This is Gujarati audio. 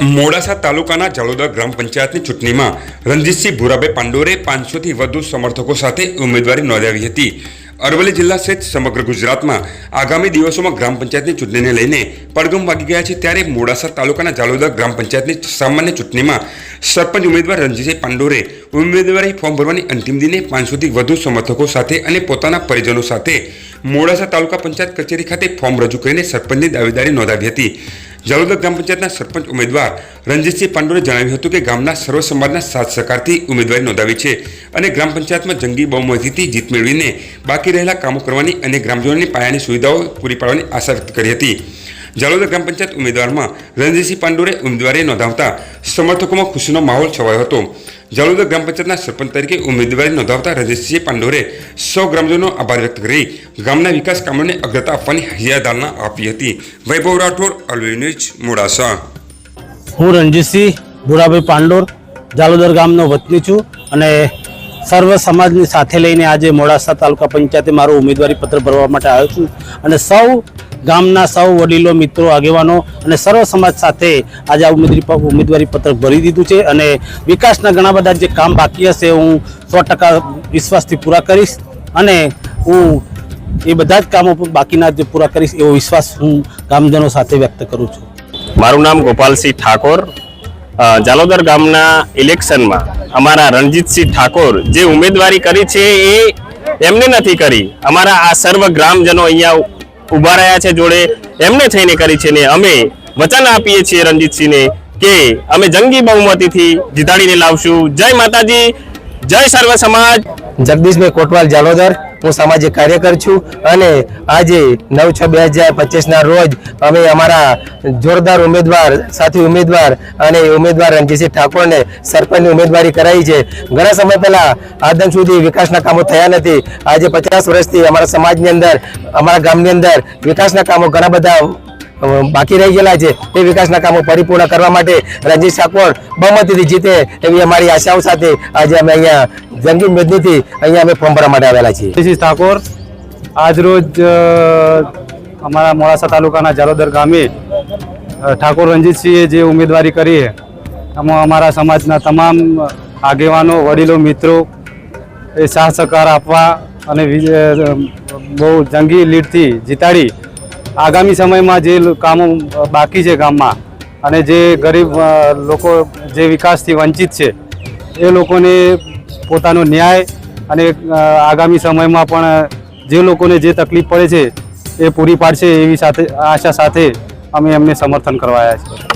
મોડાસા તાલુકાના જલોદા ગ્રામ પંચાયતની ચૂંટણીમાં રણજીતસિંહ ભુરાભાઈ પાંડોરે પાંચસોથી વધુ સમર્થકો સાથે ઉમેદવારી નોંધાવી હતી. અરવલ્લી જિલ્લા સહિત સમગ્ર ગુજરાતમાં આગામી દિવસોમાં ગ્રામ પંચાયતની ચૂંટણીને લઈને પડગમ વાગી ગયા છે ત્યારે મોડાસા તાલુકાના જાલોદા ગ્રામ પંચાયતની સામાન્ય ચૂંટણીમાં સરપંચ ઉમેદવાર રણજીતસિંહ પાંડોરે ઉમેદવારી ફોર્મ ભરવાની અંતિમ દિને પાંચસોથી વધુ સમર્થકો સાથે અને પોતાના પરિજનો સાથે મોડાસા તાલુકા પંચાયત કચેરી ખાતે ફોર્મ રજૂ કરીને સરપંચની દાવેદારી નોંધાવી હતી. જાલોદા ગ્રામ પંચાયતના સરપંચ ઉમેદવાર રણજીતસિંહ પાંડોરે જણાવ્યું હતું કે ગામના સર્વ સમાજના સાથ સહકારથી ઉમેદવારી નોંધાવી છે અને ગ્રામ પંચાયતમાં જંગી બહુમતીથી જીત મેળવીને બાકી રહેલા કામો કરવાની અને ગ્રામજનોની પાયાની સુવિધાઓ પૂરી પાડવાની આશા વ્યક્ત કરી હતી. જાલોદા ગ્રામ પંચાયત ઉમેદવારમાં રણજીતસિંહ પાંડોરે ઉમેદવારી નોંધાવતા સમર્થકોમાં ખુશીનો માહોલ છવાયો હતો. જાલોદર ગ્રામ પંચાયતના સરપંચ તરીકે ઉમેદવારી નોંધાવતા રણજીતસિંહ પાંડોરે સૌ ગ્રામજનો આભાર વ્યક્ત કરી ગામના વિકાસ કામોને અગ્રતા આપવાની હૈયાધારણા આપી હતી. Vaibhav Rathod Alawi news, Modasa. હું રણજીતસિંહ ભૂરાભાઈ પાંડોર, જાલોદર ગામનો વતની છું અને સર્વ સમાજની સાથે લઈને આજે મોડાસા તાલુકા પંચાયતે મારું ઉમેદવારી પત્ર ભરવા માટે આવ્યો છું. અને સૌ ગામના સૌ વડીલો, મિત્રો, આગેવાનો અને સર્વ સમાજ સાથે આજે આ ઉમેદવારી ઉમેદવારી પત્રક ભરી દીધું છે અને વિકાસના ઘણા બધા જે કામ બાકી હશે હું સો ટકા વિશ્વાસથી પૂરા કરીશ અને હું એ બધા જ કામો બાકીના જે પૂરા કરીશ એવો વિશ્વાસ હું ગામજનો સાથે વ્યક્ત કરું છું. મારું નામ ગોપાલસિંહ ઠાકોર. જાલોદર ગામના ઇલેક્શનમાં અમારા રણજીતસિંહ ઠાકોર જે ઉમેદવારી કરી છે એ એમને નથી કરી. અમારા આ સર્વ ગ્રામજનો અહીંયા ઊભા રહ્યા છે જોડે. એમને થઈને કરી છે ને અમે વચન આપીએ છીએ રણજીતસિંહને કે અમે જંગી બહુમતીથી જીતાડીને લાવશું. જય માતાજી, જય સર્વ સમાજ. જગદીશભાઈ કોટવાલ જાલોદર. હું સામાજિક કાર્યકર છું અને આજે નવ છ બે હજાર પચીસના રોજ અમે અમારા જોરદાર ઉમેદવાર, સાથી ઉમેદવાર અને ઉમેદવાર રણજીતસિંહ ઠાકોરને સરપંચની ઉમેદવારી કરાવી છે. ઘણા સમય પહેલાં આદમ સુધી વિકાસના કામો થયા નથી. આજે પચાસ વર્ષથી અમારા સમાજની અંદર, અમારા ગામની અંદર વિકાસના કામો ઘણા બધા બાકી રહી ગયેલા છે. તે વિકાસના કામો પરિપૂર્ણ કરવા માટે રણજીત ઠાકોર બહુમતીથી જીતે એવી અમારી આશાઓ સાથે આજે અમે અહીંયા જંગી મેદનીથી અહીંયા અમે ફોર્મ ભરવા માટે આવેલા છીએ. જયસિંહ ઠાકોર આજરોજ અમારા મોડાસા તાલુકાના જાલોદર ગામે ઠાકોર રણજીતસિંહે જે ઉમેદવારી કરી એમાં અમારા સમાજના તમામ આગેવાનો, વડીલો, મિત્રો, એ સાહ સહકાર આપવા અને બહુ જંગી લીડથી જીતાડી આગામી સમયમાં જે કામો બાકી છે ગામમાં અને જે ગરીબ લોકો જે વિકાસથી વંચિત છે, એ લોકોને પોતાનો ન્યાય અને આગામી સમયમાં પણ જે લોકોને જે તકલીફ પડે છે, એ પૂરી પાડશે એવી સાથે, આશા સાથે અમે એમને સમર્થન કરવાયા છીએ.